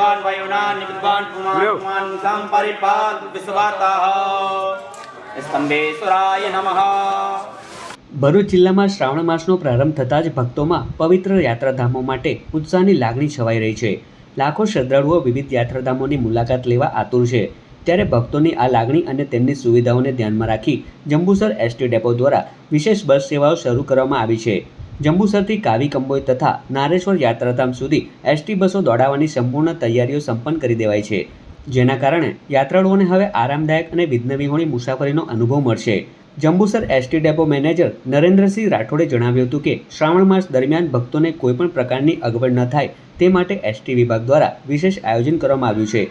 વિદ્વાન વાયુનાન વિદ્વાન પુમાન લ્યો. परिपाल વિશ્વાતાઃ સ્તંભેશ્વરાય નમઃ ભરૂચ જિલ્લામાં શ્રાવણ માસનો પ્રારંભ થતાં જ ભક્તોમાં પવિત્ર યાત્રાધામો માટે ઉત્સાહની લાગણી છવાઈ રહી છે. લાખો શ્રદ્ધાળુઓ વિવિધ યાત્રાધામોની મુલાકાત લેવા આતુર છે. ત્યારે ભક્તોની આ લાગણી અને તેમની સુવિધાઓને ધ્યાનમાં રાખી જંબુસર એસટી ડેપો દ્વારા વિશેષ બસ સેવાઓ શરૂ કરવામાં આવી છે. જંબુસરથી કાવી કંબોઈ તથા નારેશ્વર યાત્રાધામ સુધી એસટી બસો દોડાવવાની સંપૂર્ણ તૈયારીઓ સંપન્ન કરી દેવાઈ છે. જેના કારણે યાત્રાળુઓને હવે આરામદાયક અને વિઘ્નવિહોણી મુસાફરીનો અનુભવ મળશે. Jambusar ST depot manager Narendrasinh રાઠોડે જણાવ્યું હતું કે, શ્રાવણ માસ દરમિયાન ભક્તોને કોઈપણ પ્રકારની અગવડ ન થાય તે માટે એસટી વિભાગ દ્વારા વિશેષ આયોજન કરવામાં આવ્યું છે.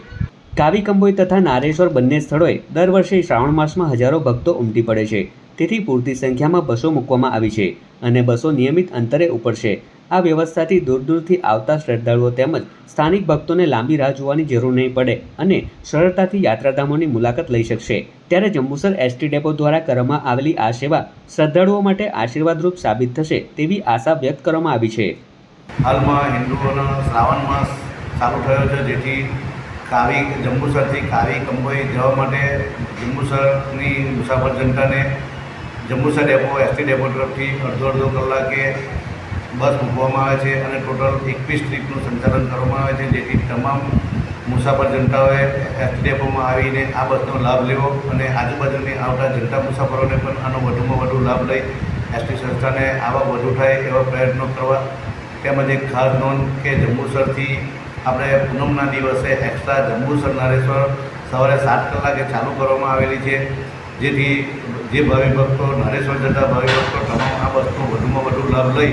કાવી કંબોઈ તથા નારેશ્વર બંને સ્થળોએ દર વર્ષે શ્રાવણ માસમાં હજારો ભક્તો ઉમટી પડે છે. તેથી પૂરતી સંખ્યામાં બસો મૂકવામાં આવી છે અને બસો નિયમિત અંતરે ઉપડશે. આ વ્યવસ્થાથી દૂર દૂરથી આવતા શ્રદ્ધાળુઓ તેમજ સ્થાનિક ભક્તોને લાંબી રાહ જોવાની જરૂર નહીં પડે અને સરળતાથી યાત્રાધામોની મુલાકાત લઈ શકશે. ત્યારે જંબુસર એસટી ડેપો દ્વારા કરવામાં આવેલી આ સેવા શ્રદ્ધાળુઓ માટે આશીર્વાદરૂપ સાબિત થશે તેવી આશા વ્યક્ત કરવામાં આવી છે. હાલમાં હિન્દુઓનો શ્રાવણ માસ ચાલુ થયો છે, જેથી કાવી જંબુસરથી કાવી કંબોઈ જવા માટે જંબુસરની મુસાફર જનતાને જંબુસર ડેપો એસટી ડેપો તરફથી અડધો અડધો કલાકે બસ મૂકવામાં આવે છે અને ટોટલ એકવીસ ટ્રીપનું સંચાલન કરવામાં આવે છે, જેથી તમામ મુસાફર જનતાઓએ એસટી ડેપોમાં આવીને આ બસનો લાભ લેવો અને આજુબાજુની આવતા જનતા મુસાફરોને પણ આનો વધુમાં વધુ લાભ લઈ એસટી સંસ્થાને આવક વધુ થાય એવા પ્રયત્નો કરવા તેમજ એક ખાસ નોંધ કે જંબુસરથી આપણે પૂનમના દિવસે એક્સ્ટ્રા જંબુસર નારેશ્વર સવારે સાત કલાકે ચાલુ કરવામાં આવેલી છે. જેથી જે ભાવિ ભક્તો નારેશ્વર જતા ભાવિ ભક્તો તમામ આ બસનો વધુમાં વધુ લાભ લઈ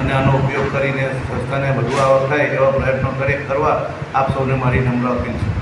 અને આનો ઉપયોગ કરીને સંસ્થાને વધુ આવક થાય એવા પ્રયત્નો કરે, કરવા આપ સૌને મારી નમ્ર અપીલ છે.